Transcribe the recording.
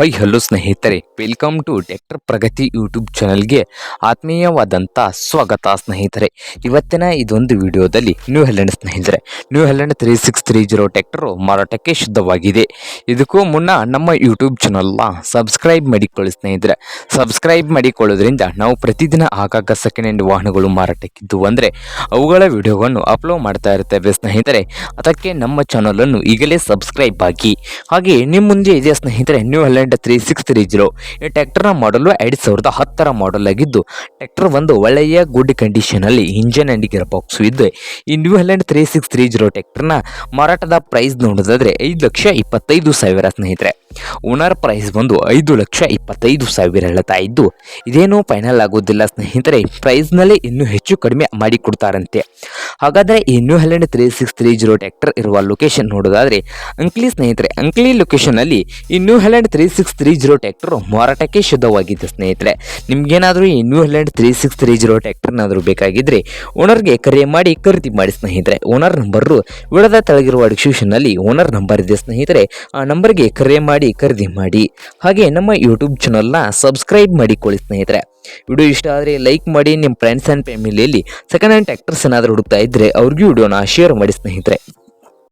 High hello ಸ್ನೇಹಿತರೆ welcome to doctor Pragati YouTube ಚಾನಲ್ಗೆ ಆತ್ಮೀಯವಾದಂಥ ಸ್ವಾಗತ ಸ್ನೇಹಿತರೆ. ಇವತ್ತಿನ ಇದೊಂದು ವಿಡಿಯೋದಲ್ಲಿ ನ್ಯೂ ಹೆಲೆಂಡ್ ಸ್ನೇಹಿತರೆ New Holland three six three zero tractor ಮಾರಾಟಕ್ಕೆ ಶುದ್ಧವಾಗಿದೆ. ಇದಕ್ಕೂ ಮುನ್ನ ನಮ್ಮ ಯೂಟ್ಯೂಬ್ ಚಾನಲ್ನ ಸಬ್ಸ್ಕ್ರೈಬ್ ಮಾಡಿಕೊಳ್ಳಿ ಸ್ನೇಹಿತರೆ. ಸಬ್ಸ್ಕ್ರೈಬ್ ಮಾಡಿಕೊಳ್ಳೋದ್ರಿಂದ ನಾವು ಪ್ರತಿದಿನ ಆಗಾಗ ಸೆಕೆಂಡ್ ಹ್ಯಾಂಡ್ ವಾಹನಗಳು ಮಾರಾಟಕ್ಕಿದ್ದು ಅಂದರೆ ಅವುಗಳ ವಿಡಿಯೋವನ್ನು ಅಪ್ಲೋಡ್ ಮಾಡ್ತಾ ಇರ್ತೇವೆ ಸ್ನೇಹಿತರೆ. ಅದಕ್ಕೆ ನಮ್ಮ ಚಾನಲನ್ನು ಈಗಲೇ ಸಬ್ಸ್ಕ್ರೈಬ್ ಆಗಿ. ಹಾಗೆ ನಿಮ್ಮ ಮುಂದೆ ಇದೆ ಸ್ನೇಹಿತರೆ New Holland three six three zero ಈ ಟ್ರ್ಯಾಕ್ಟರ್ನ ಮಾಡಲು ಎರಡು ಸಾವಿರದ ಹತ್ತರ ಮಾಡಲ್ ಆಗಿದ್ದು ಟ್ರ್ಯಾಕ್ಟರ್ ಒಂದು ಒಳ್ಳೆಯ ಗುಡ್ ಕಂಡೀಷನಲ್ಲಿ ಇಂಜನ್ ಆ್ಯಂಡ್ ಗಿಯರ್ ಬಾಕ್ಸ್ ಇದೆ ಈ New Holland three six three zero ಟ್ರ್ಯಾಕ್ಟರ್ನ ಮಾರಾಟದ ಪ್ರೈಸ್ ನೋಡೋದಾದ್ರೆ ಐದು ಲಕ್ಷ ಇಪ್ಪತ್ತೈದು ಸಾವಿರ ಸ್ನೇಹಿತರೆ. ಓನರ್ ಪ್ರೈಸ್ ಬಂದು ಐದು ಲಕ್ಷ ಇಪ್ಪತ್ತೈದು ಸಾವಿರ ಹೇಳ್ತಾ ಇದ್ದು, ಇದೇನು ಫೈನಲ್ ಆಗೋದಿಲ್ಲ ಸ್ನೇಹಿತರೆ ಪ್ರೈಸ್ನಲ್ಲಿ ಇನ್ನೂ ಹೆಚ್ಚು ಕಡಿಮೆ ಮಾಡಿಕೊಡ್ತಾರಂತೆ ಹಾಗಾದರೆ ಈ New three six three zero tractor ಇರುವ ಲೊಕೇಶನ್ ನೋಡೋದಾದರೆ ಅಂಕ್ಲಿ ಸ್ನೇಹಿತರೆ ಅಂಕ್ಲಿ ಲೊಕೇಶನಲ್ಲಿ ಈ New three six three zero tractor ಮಾರಾಟಕ್ಕೆ ಶುದ್ಧವಾಗಿದೆ ಸ್ನೇಹಿತರೆ. ನಿಮಗೇನಾದರೂ ಈ New three six three zero ಟ್ಯಾಕ್ಟರ್ನಾದರೂ ಬೇಕಾಗಿದ್ದರೆ ಓನರ್ಗೆ ಕರೆ ಮಾಡಿ ಖರೀದಿ ಮಾಡಿ ಸ್ನೇಹಿತರೆ. ಓನರ್ ನಂಬರು ವಿಡದ ತೆಳಗಿರುವ ಡಿಸ್ಕ್ರಿಪ್ಷನ್ನಲ್ಲಿ ಓನರ್ ನಂಬರ್ ಇದೆ ಸ್ನೇಹಿತರೆ. ಆ ನಂಬರ್ಗೆ ಕರೆ ಮಾಡಿ ಖರೀದಿ ಮಾಡಿ ಹಾಗೆ ನಮ್ಮ ಯೂಟ್ಯೂಬ್ ಚಾನಲ್ನ ಸಬ್ಸ್ಕ್ರೈಬ್ ಮಾಡಿಕೊಳ್ಳಿ ಸ್ನೇಹಿತರೆ. ವಿಡಿಯೋ ಇಷ್ಟ ಆದರೆ ಲೈಕ್ ಮಾಡಿ ನಿಮ್ಮ ಫ್ರೆಂಡ್ಸ್ ಆ್ಯಂಡ್ ಫ್ಯಾಮಿಲಿಯಲ್ಲಿ ಸೆಕೆಂಡ್ ಹ್ಯಾಂಡ್ ಆ್ಯಕ್ಟರ್ಸ್ ಏನಾದರೂ ಹುಡುಕ್ತಾ ಇದ್ದರೆ ಅವ್ರಿಗೂ ವಿಡಿಯೋನ ಶೇರ್ ಮಾಡಿ ಸ್ನೇಹಿತರೆ.